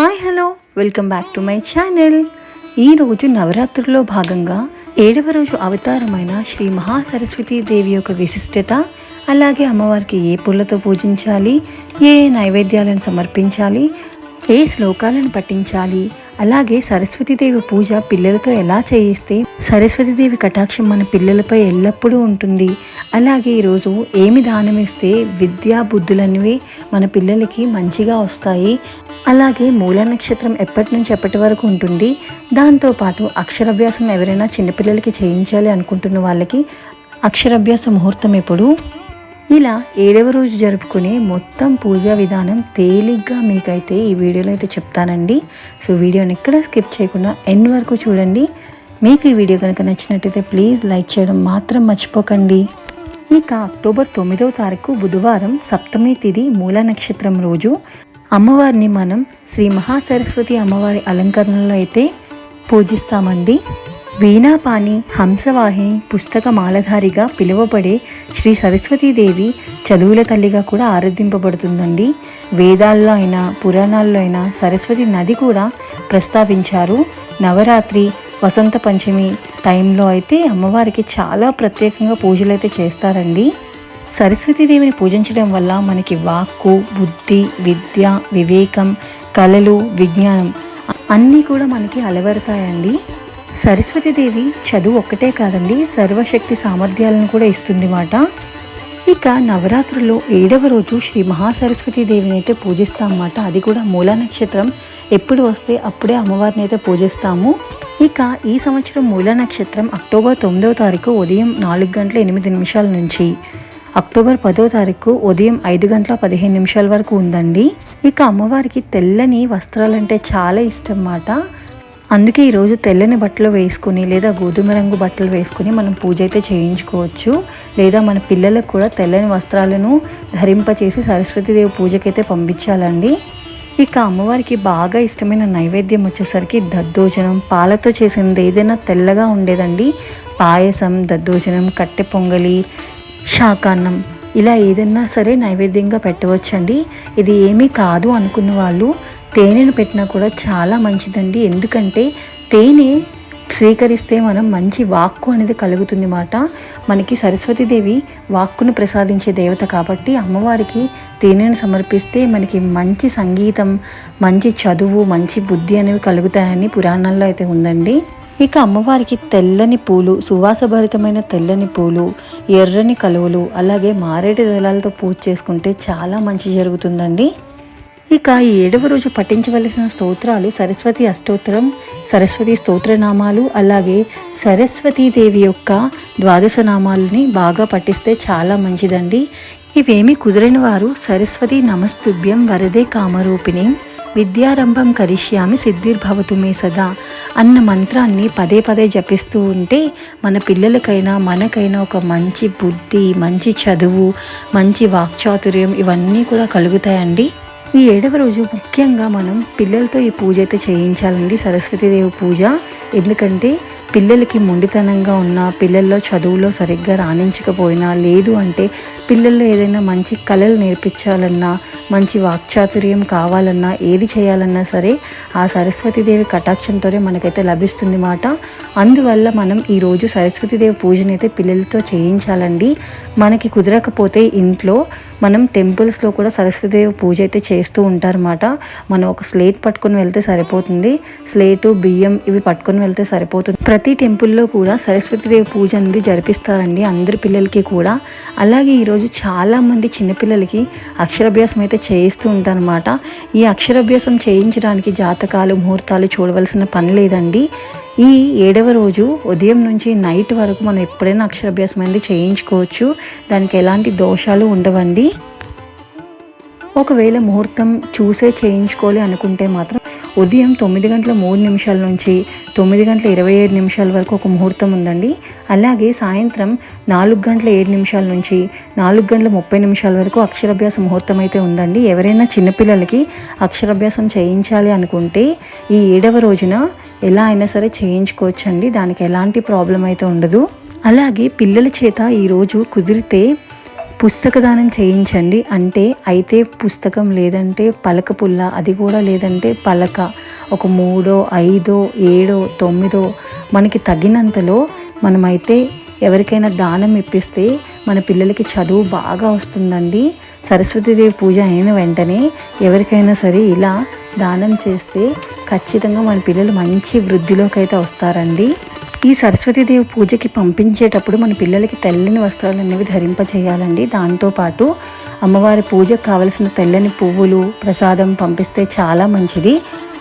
Hi hello. Welcome back to my channel. ఈరోజు నవరాత్రుల్లో భాగంగా ఏడవ రోజు అవతారమైన శ్రీ మహాసరస్వతీ దేవి యొక్క విశిష్టత అలాగే అమ్మవారికి ఏ పూలతో పూజించాలి ఏ నైవేద్యాలను సమర్పించాలి ఏ శ్లోకాలను పఠించాలి అలాగే సరస్వతీదేవి పూజ పిల్లలతో ఎలా చేయిస్తే సరస్వతీదేవి కటాక్షం మన పిల్లలపై ఎల్లప్పుడూ ఉంటుంది. అలాగే ఈరోజు ఏమి దానం ఇస్తే విద్యా బుద్ధులనేవి మన పిల్లలకి మంచిగా వస్తాయి. అలాగే మూల నక్షత్రం ఎప్పటి నుంచి ఎప్పటి వరకు ఉంటుంది? దాంతోపాటు అక్షరాభ్యాసం ఎవరైనా చిన్నపిల్లలకి చేయించాలి అనుకుంటున్న వాళ్ళకి అక్షరాభ్యాస ముహూర్తం ఎప్పుడు? ఇలా ఏడవ రోజు జరుపుకునే మొత్తం పూజా విధానం తేలిగ్గా మీకైతే ఈ వీడియోలో అయితే చెప్తానండి. సో వీడియోని ఎక్కడ స్కిప్ చేయకుండా ఎండ్ వరకు చూడండి. మీకు ఈ వీడియో కనుక నచ్చినట్టయితే ప్లీజ్ లైక్ చేయడం మాత్రం మర్చిపోకండి. ఇక అక్టోబర్ తొమ్మిదవ తారీఖు బుధవారం సప్తమి తిథి మూల నక్షత్రం రోజు అమ్మవారిని మనం శ్రీ మహాసరస్వతి అమ్మవారి అలంకరణలో అయితే పూజిస్తామండి. వీణాపాణి హంసవాహిని పుస్తక మాలధారిగా పిలువబడే శ్రీ సరస్వతీదేవి చదువుల తల్లిగా కూడా ఆరాధింపబడుతుందండి. వేదాల్లో అయినా పురాణాల్లో అయినా సరస్వతి నది కూడా ప్రస్తావించారు. నవరాత్రి వసంత పంచమి టైంలో అయితే అమ్మవారికి చాలా ప్రత్యేకంగా పూజలు అయితే చేస్తారండి. సరస్వతీదేవిని పూజించడం వల్ల మనకి వాక్కు బుద్ధి విద్య వివేకం కళలు విజ్ఞానం అన్నీ కూడా మనకి అలవరుతాయండి. సరస్వతీదేవి చదువు ఒక్కటే కాదండి సర్వశక్తి సామర్థ్యాలను కూడా ఇస్తుంది మాట. ఇక నవరాత్రుల్లో ఏడవ రోజు శ్రీ మహాసరస్వతి దేవిని అయితే పూజిస్తామన్నమాట అది కూడా మూలా నక్షత్రం. ఎప్పుడు వస్తే అప్పుడే అమ్మవారిని అయితే పూజిస్తాము. ఇక ఈ సంవత్సరం మూలా నక్షత్రం అక్టోబర్ తొమ్మిదవ తారీఖు ఉదయం నాలుగు గంటల ఎనిమిది నిమిషాల నుంచి. అక్టోబర్ పదో తారీఖు ఉదయం ఐదు గంటల పదిహేను నిమిషాల వరకు ఉందండి. ఇక అమ్మవారికి తెల్లని వస్త్రాలంటే చాలా ఇష్టం మాట. అందుకే ఈరోజు తెల్లని బట్టలు వేసుకుని లేదా గోధుమ రంగు బట్టలు వేసుకుని మనం పూజ అయితే చేయించుకోవచ్చు. లేదా మన పిల్లలకు కూడా తెల్లని వస్త్రాలను ధరింపచేసి సరస్వతీదేవి పూజకైతే పంపించాలండి. ఇక అమ్మవారికి బాగా ఇష్టమైన నైవేద్యం వచ్చేసరికి దద్దోజనం. పాలతో చేసింది ఏదైనా తెల్లగా ఉండేదండి. పాయసం దద్దోజనం కట్టె పొంగలి శాకాన్నం. ఇలా ఏదైనా సరే నైవేద్యంగా పెట్టవచ్చండి. ఇది ఏమీ కాదు అనుకున్న వాళ్ళు తేనెను పెట్టినా కూడా చాలా మంచిదండి. ఎందుకంటే తేనె స్వీకరిస్తే మనం మంచి వాక్కు అనేది కలుగుతుంది మాట. మనకి సరస్వతీదేవి వాక్కును ప్రసాదించే దేవత కాబట్టి అమ్మవారికి తేనెను సమర్పిస్తే మనకి మంచి సంగీతం మంచి చదువు మంచి బుద్ధి అనేవి కలుగుతాయని పురాణాల్లో అయితే ఉందండి. ఇక అమ్మవారికి తెల్లని పూలు సువాసభరితమైన తెల్లని పూలు ఎర్రని కలువలు అలాగే మారేడు దళాలతో పూజ చేసుకుంటే చాలా మంచి జరుగుతుందండి. ఇక ఈ ఏడవ రోజు పఠించవలసిన స్తోత్రాలు సరస్వతి అష్టోత్తరం సరస్వతి స్తోత్రనామాలు అలాగే సరస్వతీదేవి యొక్క ద్వాదశ నామాలని బాగా పఠిస్తే చాలా మంచిదండి. ఇవేమి కుదిరిన వారు సరస్వతి నమస్తుభ్యం వరదే కామరూపిణి విద్యారంభం కరిష్యామి సిద్ధిర్భవతు మే సదా అన్న మంత్రాన్ని పదే పదే జపిస్తూ ఉంటే మన పిల్లలకైనా మనకైనా ఒక మంచి బుద్ధి మంచి చదువు మంచి వాక్చాతుర్యం ఇవన్నీ కూడా కలుగుతాయండి. ఈ ఏడవ రోజు ముఖ్యంగా మనం పిల్లలతో ఈ పూజ అయితే చేయించాలండి సరస్వతీదేవి పూజ. ఎందుకంటే పిల్లలకి మొండితనంగా ఉన్న పిల్లల్లో చదువులో సరిగ్గా రాణించకపోయినా లేదు అంటే పిల్లల్లో ఏదైనా మంచి కళలు నేర్పించాలన్నా మంచి వాక్చాతుర్యం కావాలన్నా ఏది చేయాలన్నా సరే ఆ సరస్వతీదేవి కటాక్షంతోనే మనకైతే లభిస్తుంది మాట. అందువల్ల మనం ఈరోజు సరస్వతీదేవి పూజనైతే అయితే పిల్లలతో చేయించాలండి. మనకి కుదరకపోతే ఇంట్లో మనం టెంపుల్స్లో కూడా సరస్వతీదేవి పూజ అయితే చేస్తూ ఉంటారన్నమాట మనం ఒక స్లేట్ పట్టుకొని వెళ్తే సరిపోతుంది. స్లేటు బియ్యం ఇవి పట్టుకొని వెళ్తే సరిపోతుంది. ప్రతి టెంపుల్లో కూడా సరస్వతీదేవి పూజ అనేది జరిపిస్తారండి అందరి పిల్లలకి కూడా. అలాగే ఈరోజు చాలామంది చిన్నపిల్లలకి అక్షరాభ్యాసం అయితే చేయిస్తూ ఉంటానమాట ఈ అక్షరాభ్యాసం చేయించడానికి జాతకాలు ముహూర్తాలు చూడవలసిన పని లేదండి. ఈ ఏడవ రోజు ఉదయం నుంచి నైట్ వరకు మనం ఎప్పుడైనా అక్షరాభ్యాసం అనేది చేయించుకోవచ్చు. దానికి ఎలాంటి దోషాలు ఉండవండి. ఒకవేళ ముహూర్తం చూసే చేయించుకోవాలి అనుకుంటే మాత్రం ఉదయం తొమ్మిది గంటల మూడు నిమిషాల నుంచి తొమ్మిది గంటల ఇరవై ఏడు నిమిషాల వరకు ఒక ముహూర్తం ఉందండి. అలాగే సాయంత్రం నాలుగు గంటల ఏడు నిమిషాల నుంచి నాలుగు గంటల ముప్పై నిమిషాల వరకు అక్షరాభ్యాస ముహూర్తం అయితే ఉందండి. ఎవరైనా చిన్నపిల్లలకి అక్షరాభ్యాసం చేయించాలి అనుకుంటే ఈ ఏడవ రోజున ఎలా అయినా సరే చేయించుకోవచ్చండి. దానికి ఎలాంటి ప్రాబ్లం అయితే ఉండదు. అలాగే పిల్లల చేత ఈరోజు కుదిరితే పుస్తక దానం చేయించండి. అంటే అయితే పుస్తకం లేదంటే పలక పుల్ల అది కూడా లేదంటే పలక. ఒక మూడో ఐదో ఏడో తొమ్మిదో మనకి తగినంతలో మనమైతే ఎవరికైనా దానం ఇప్పిస్తే మన పిల్లలకి చదువు బాగా వస్తుందండి. సరస్వతీదేవి పూజ అయిన వెంటనే ఎవరికైనా సరే ఇలా దానం చేస్తే ఖచ్చితంగా మన పిల్లలు మంచి వృద్ధిలోకి అయితే వస్తారండి. ఈ సరస్వతీదేవి పూజకి పంపించేటప్పుడు మన పిల్లలకి తెల్లని వస్త్రాలు అనేవి ధరింపచేయాలండి దాంతోపాటు అమ్మవారి పూజకు కావలసిన తెల్లని పువ్వులు ప్రసాదం పంపిస్తే చాలా మంచిది.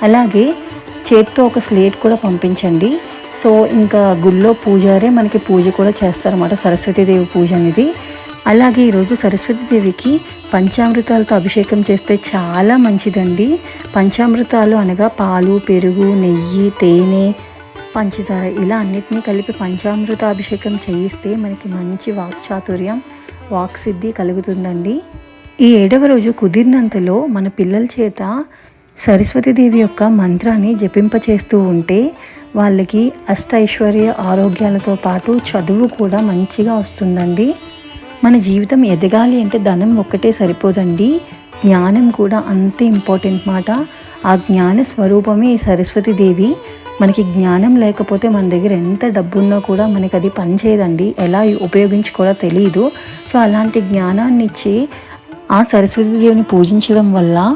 అలాగే చేత్తో ఒక స్లేట్ కూడా పంపించండి. సో ఇంకా గుళ్ళో పూజారే మనకి పూజ కూడా చేస్తారన్నమాట సరస్వతీదేవి పూజ అనేది. అలాగే ఈరోజు సరస్వతీదేవికి పంచామృతాలతో అభిషేకం చేస్తే చాలా మంచిదండి. పంచామృతాలు అనగా పాలు పెరుగు నెయ్యి తేనె పంచదార. ఇలా అన్నిటినీ కలిపి పంచామృత అభిషేకం చేయిస్తే మనకి మంచి వాక్చాతుర్యం వాక్సిద్ధి కలుగుతుందండి. ఈ ఏడవ రోజు కుదిరినంతలో మన పిల్లల చేత సరస్వతీదేవి యొక్క మంత్రాన్ని జపింపచేస్తూ ఉంటే వాళ్ళకి అష్టైశ్వర్య ఆరోగ్యాలతో పాటు చదువు కూడా మంచిగా వస్తుందండి. మన జీవితం ఎదగాలి అంటే ధనం ఒక్కటే సరిపోదండి. జ్ఞానం కూడా అంతే ఇంపార్టెంట్ మాట. ఆ జ్ఞాన స్వరూపమే సరస్వతీదేవి మనకి జ్ఞానం లేకపోతే మన దగ్గర ఎంత డబ్బున్నా కూడా మనకి అది పనిచేయదండి ఎలా ఉపయోగించుకోవాలో తెలియదు సో అలాంటి జ్ఞానాన్ని ఇచ్చి ఆ సరస్వతీదేవిని పూజించడం వల్ల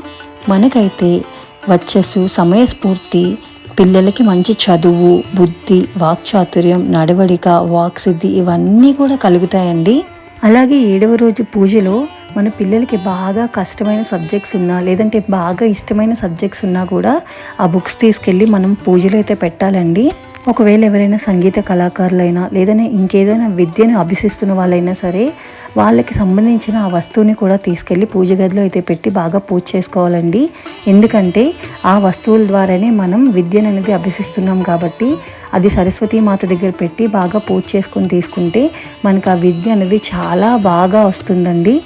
మనకైతే వచ్చస్సు సమయస్ఫూర్తి పిల్లలకి మంచి చదువు బుద్ధి వాక్చాతుర్యం నడవడిక వాక్సిద్ధి ఇవన్నీ కూడా కలుగుతాయండి. అలాగే ఏడవ రోజు పూజలో మన పిల్లలకి బాగా కష్టమైన సబ్జెక్ట్స్ ఉన్నా లేదంటే బాగా ఇష్టమైన సబ్జెక్ట్స్ ఉన్నా కూడా ఆ బుక్స్ తీసుకెళ్ళి మనం పూజలు అయితే పెట్టాలండి. ఒకవేళ ఎవరైనా సంగీత కళాకారులైనా లేదనే ఇంకేదైనా విద్యను అభ్యసిస్తున్న వాళ్ళైనా సరే వాళ్ళకి సంబంధించిన ఆ వస్తువుని కూడా తీసుకెళ్ళి పూజ గదిలో అయితే పెట్టి బాగా పూజ చేసుకోవాలండి. ఎందుకంటే ఆ వస్తువుల ద్వారానే మనం విద్యను అనేది అభ్యసిస్తున్నాం కాబట్టి అది సరస్వతి మాత దగ్గర పెట్టి బాగా పూజ చేసుకొని తీసుకుంటే మనకు ఆ విద్య అనేది చాలా బాగా వస్తుందండి.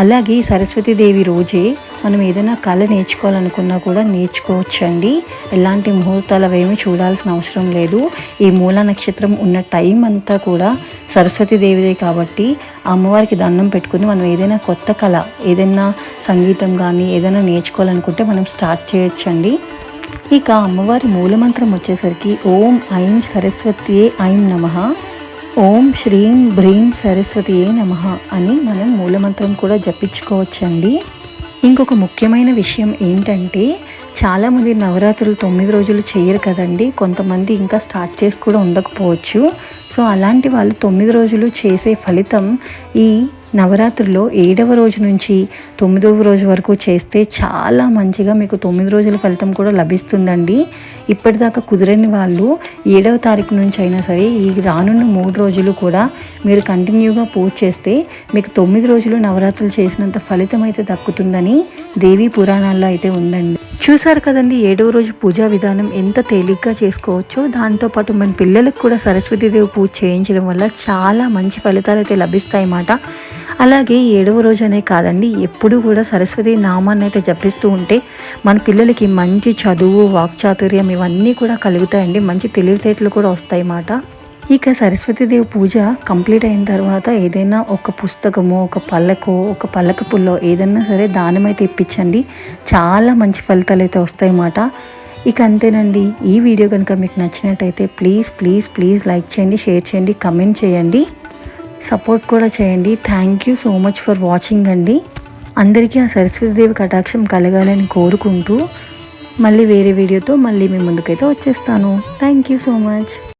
అలాగే సరస్వతీదేవి రోజే మనం ఏదైనా కళ నేర్చుకోవాలనుకున్నా కూడా నేర్చుకోవచ్చండి. ఎలాంటి ముహూర్తాలు అవేమీ చూడాల్సిన అవసరం లేదు. ఈ మూల నక్షత్రం ఉన్న టైం అంతా కూడా సరస్వతీదేవిదే కాబట్టి అమ్మవారికి దండం పెట్టుకుని మనం ఏదైనా కొత్త కళ ఏదైనా సంగీతం కానీ ఏదైనా నేర్చుకోవాలనుకుంటే మనం స్టార్ట్ చేయొచ్చండి. ఇక అమ్మవారి మూలమంత్రం వచ్చేసరికి ఓం ఐం సరస్వతి ఐం నమ. ఓం శ్రీం భ్రీం సరస్వతియే నమ అని మనం మూలమంత్రం కూడా జపించుకోవచ్చండి. ఇంకొక ముఖ్యమైన విషయం ఏంటంటే చాలామంది నవరాత్రులు తొమ్మిది రోజులు చేయరు కదండి. కొంతమంది ఇంకా స్టార్ట్ చేసి కూడా ఉండకపోవచ్చు. సో అలాంటి వాళ్ళు తొమ్మిది రోజులు చేసే ఫలితం ఈ నవరాత్రుల్లో ఏడవ రోజు నుంచి తొమ్మిదవ రోజు వరకు చేస్తే చాలా మంచిగా మీకు తొమ్మిది రోజుల ఫలితం కూడా లభిస్తుందండి. ఇప్పటిదాకా కుదరని వాళ్ళు ఏడవ తారీఖు నుంచి అయినా సరే ఈ రానున్న మూడు రోజులు కూడా మీరు కంటిన్యూగా పూజ చేస్తే మీకు తొమ్మిది రోజులు నవరాత్రులు చేసినంత ఫలితం అయితే దక్కుతుందని దేవీ పురాణాల్లో అయితే ఉందండి. చూసారు కదండి ఏడవ రోజు పూజా విధానం ఎంత తేలిగ్గా చేసుకోవచ్చో. దాంతోపాటు మన పిల్లలకు కూడా సరస్వతీదేవి పూజ చేయించడం వల్ల చాలా మంచి ఫలితాలు అయితే లభిస్తాయి అన్నమాట అలాగే ఏడవ రోజు అనే కాదండి ఎప్పుడు కూడా సరస్వతి నామాన్ని అయితే జపిస్తూ ఉంటే మన పిల్లలకి మంచి చదువు వాక్చాతుర్యం ఇవన్నీ కూడా కలుగుతాయండి. మంచి తెలివితేటలు కూడా వస్తాయి అన్నమాట ఇక సరస్వతీదేవి పూజ కంప్లీట్ అయిన తర్వాత ఏదైనా ఒక పుస్తకమో ఒక పల్లకో ఒక పల్లక పుల్లో ఏదైనా సరే దానమైతే ఇప్పించండి. చాలా మంచి ఫలితాలు అయితే వస్తాయన్నమాట ఇక అంతేనండి ఈ వీడియో కనుక మీకు నచ్చినట్టయితే ప్లీజ్ ప్లీజ్ ప్లీజ్ లైక్ చేయండి షేర్ చేయండి కమెంట్ చేయండి. సపోర్ట్ కూడా చేయండి. Thank you so much for watching అండి. అందరికీ ఆ సరస్వతిదేవి కటాక్షం కలగాలని కోరుకుంటూ మళ్ళీ వేరే వీడియోతో మళ్ళీ మీ ముందుకైతే వచ్చేస్తాను. Thank you so much